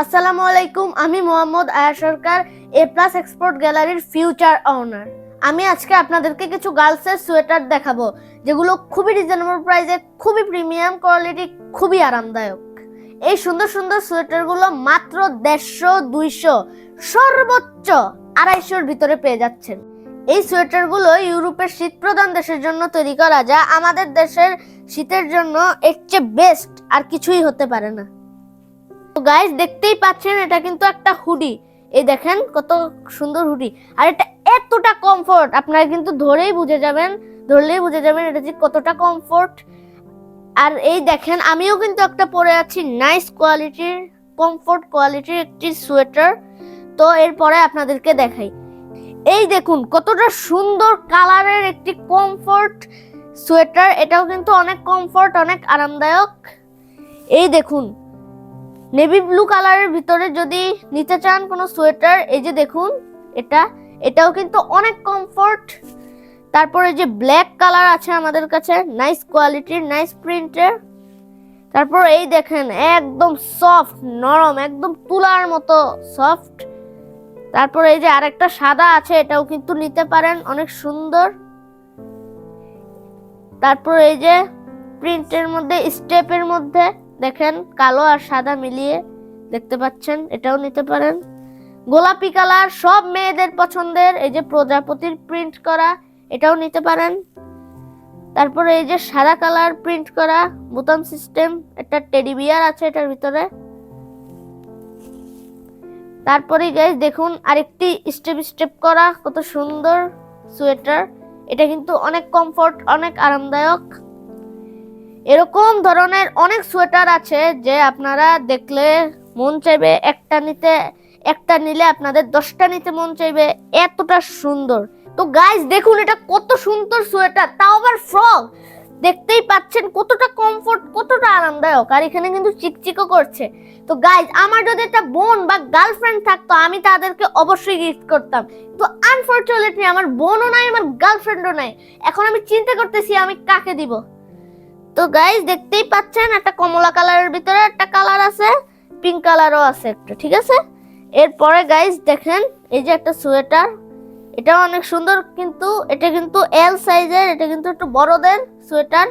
আসসালামু আলাইকুম, আমি Mohammad Aya Sarkar A plus export গ্যালারির ফিউচার অনার আমি আজকে আপনাদেরকে কিছু গার্লসের সোয়েটার দেখাবো, যেগুলো খুবই রিজনেবল প্রাইসে খুবই প্রিমিয়াম কোয়ালিটি খুবই আরামদায়ক। এই সুন্দর সুন্দর সোয়েটারগুলো মাত্র দেড়শো, দুইশো, সর্বোচ্চ আড়াইশোর ভিতরে পেয়ে যাচ্ছেন। এই সোয়েটারগুলো ইউরোপের শীত প্রধান দেশের জন্য তৈরি করা যায়, আমাদের দেশের শীতের জন্য এর চেয়ে বেস্ট আর কিছুই হতে পারে না। তো গাইস দেখতেই পাচ্ছেন, এটা কিন্তু একটা হুডি এই দেখেন কত সুন্দর হুডি আর এটা এতটা কমফোর্ট আপনারা কিন্তু ধরেই বুঝে যাবেন, ধরলেই বুঝে যাবেন এটা যে কতটা কমফোর্ট আর এই দেখেন, আমিও কিন্তু একটা পরে আছি নাইস কোয়ালিটির কমফোর্ট কোয়ালিটির একটি সোয়েটার তো এরপরে আপনাদেরকে দেখাই। এই দেখুন, কতটা সুন্দর কালারের একটি কমফোর্ট সোয়েটার এটাও কিন্তু অনেক কমফোর্ট অনেক আরামদায়ক। এই দেখুন নেভি ব্লু কালারের ভিতরে যদি নিতে চান কোনো সোয়েটার, এই যে দেখুন, এটা, এটাও কিন্তু অনেক কমফোর্ট তারপরে যে ব্ল্যাক কালার আছে আমাদের কাছে নাইস কোয়ালিটির নাইস প্রিন্টের তারপর এই দেখেন, একদম সফট নরম, একদম তুলার মতো সফট তারপর এই যে আরেকটা সাদা আছে, এটাও কিন্তু নিতে পারেন, অনেক সুন্দর। তারপর এই যে প্রিন্টের মধ্যে স্টেপের মধ্যে। দেখেন, কালো আর সাদা মিলিয়ে দেখতে পাচ্ছেন, এটাও নিতে পারেন। গোলাপি কালার, সব মেয়েদের পছন্দের, এই যে প্রজাপতির প্রিন্ট করা, এটাও নিতে পারেন। তারপরে এই যে সাদা কালার প্রিন্ট করা, বোতাম সিস্টেম একটা টেডি বিয়ার আছে এটার ভিতরে। তারপরে গাইজ দেখুন, আরেকটি স্টেপ স্টেপ করা, কত সুন্দর সোয়েটার এটা কিন্তু অনেক কমফোর্ট অনেক আরামদায়ক। এরকম ধরনের অনেক সোয়েটার আছে যে আপনারা দেখলে মন চাইবে একটা নিতে, একটা নিলে আপনাদের দশটা নিতে মন চাইবে, এতটা সুন্দর। তো গাইজ দেখুন এটা কত সুন্দর সোয়েটার, তাও আবার ফ্রক দেখতেই পাচ্ছেন কতটা কমফোর্ট কতটা আরামদায়ক। আর এখানে কিন্তু চিকচিকও করছে। তো গাইজ আমার যদি একটা বোন বা গার্লফ্রেন্ড থাকতো, আমি তাদেরকে অবশ্যই গিফট করতাম। তো আনফরচুনেটলি আমার বোনও নাই, আমার গার্লফ্রেন্ডও নাই। এখন আমি চিন্তা করতেছি আমি কাকে দিব? তো গাইজ দেখতেই পাচ্ছেন, একটা কমলা কালারের ভিতরে একটা কালার আছে পিঙ্ক কালারও আছে একটা, ঠিক আছে? এরপরে গাইজ দেখেন, এই যে একটা সোয়েটার এটা অনেক সুন্দর, কিন্তু এটা কিন্তু এল সাইজের এটা কিন্তু একটু বড়দের সোয়েটার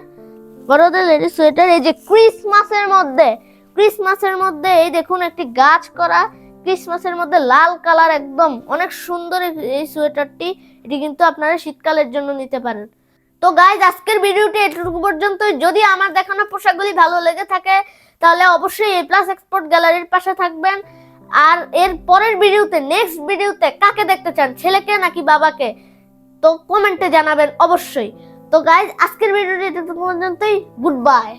বড়দের লেডিস সোয়েটার এই যে ক্রিসমাসের মধ্যে ক্রিসমাসের মধ্যে, এই দেখুন, একটি গাছ করা ক্রিসমাসের মধ্যে লাল কালার একদম, অনেক সুন্দর এই- সোয়েটারটি এটি কিন্তু আপনারা শীতকালের জন্য নিতে পারেন। তো গাইজ আজকের ভিডিওটি এটুকু পর্যন্ত যদি আমার দেখানো পোশাকগুলি ভালো লেগে থাকে, তাহলে অবশ্যই এ প্লাস এক্সপোর্ট গ্যালারির পাশে থাকবেন। আর এর পরের ভিডিওতে নেক্সট ভিডিওতে কাকে দেখতে চান, ছেলেকে নাকি বাবাকে? তো কমেন্টে জানাবেন অবশ্যই। তো গাইজ আজকের ভিডিওটি এটুকু পর্যন্তই। Good bye